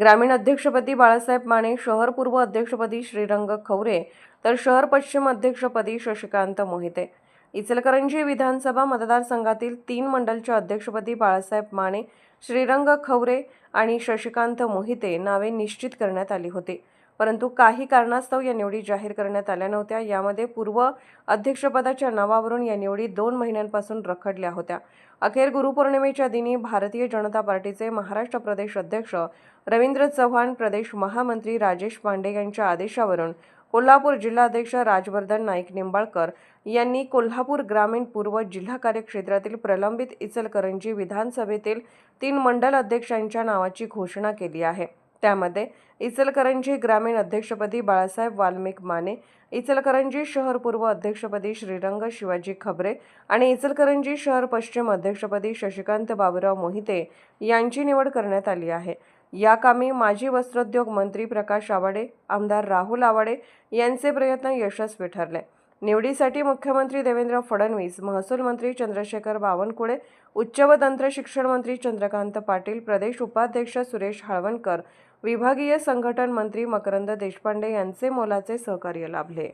ग्रामीण अध्यक्षपदी बाळासाहेब माने शहर पूर्व अध्यक्षपदी श्रीरंग खवरे तर शहर पश्चिम अध्यक्षपदी शशिकांत मोहिते. इचलकरंजी विधानसभा मतदारसंघातील तीन मंडलच्या अध्यक्षपदी बाळासाहेब माने श्रीरंग खवरे आणि शशिकांत मोहिते नावे निश्चित करण्यात आली होती. परंतु काही कारणास्तव या निवडी जाहीर करण्यात आल्या नव्हत्या. यामध्ये पूर्व अध्यक्षपदाच्या नावावरून या निवडी दोन महिन्यांपासून रखडल्या होत्या. अखेर गुरुपौर्णिमेच्या दिनी भारतीय जनता पार्टीचे महाराष्ट्र प्रदेश अध्यक्ष रवींद्र चव्हाण प्रदेश महामंत्री राजेश पांडे यांच्या आदेशावरून कोल्हापूर जिल्हाध्यक्ष राजवर्धन नाईक निंबाळकर यांनी कोल्हापूर ग्रामीण पूर्व जिल्हा कार्यक्षेत्रातील प्रलंबित इचलकरंजी विधानसभेतील तीन मंडल अध्यक्षांच्या नावाची घोषणा केली आहे. त्यामध्ये इचलकरंजी ग्रामीण अध्यक्षपदी बाळासाहेब वाल्मिक माने इचलकरंजी शहर पूर्व अध्यक्षपदी श्रीरंग शिवाजी खबरे आणि इचलकरंजी शहर पश्चिम अध्यक्षपदी शशिकांत बाबुराव मोहिते यांची निवड करण्यात आली आहे. या कामी माजी वस्त्रोद्योग मंत्री प्रकाश आवाडे आमदार राहुल आवाडे यांचे प्रयत्न यशस्वी ठरले. निवडीसाठी मुख्यमंत्री देवेंद्र फडणवीस महसूल मंत्री चंद्रशेखर बावनकुळे उच्च व तंत्र शिक्षण मंत्री चंद्रकांत पाटील प्रदेश उपाध्यक्ष सुरेश हळवणकर विभागीय संघटन मंत्री मकरंद देशपांडे यांचे मोलाचे सहकार्य लाभले.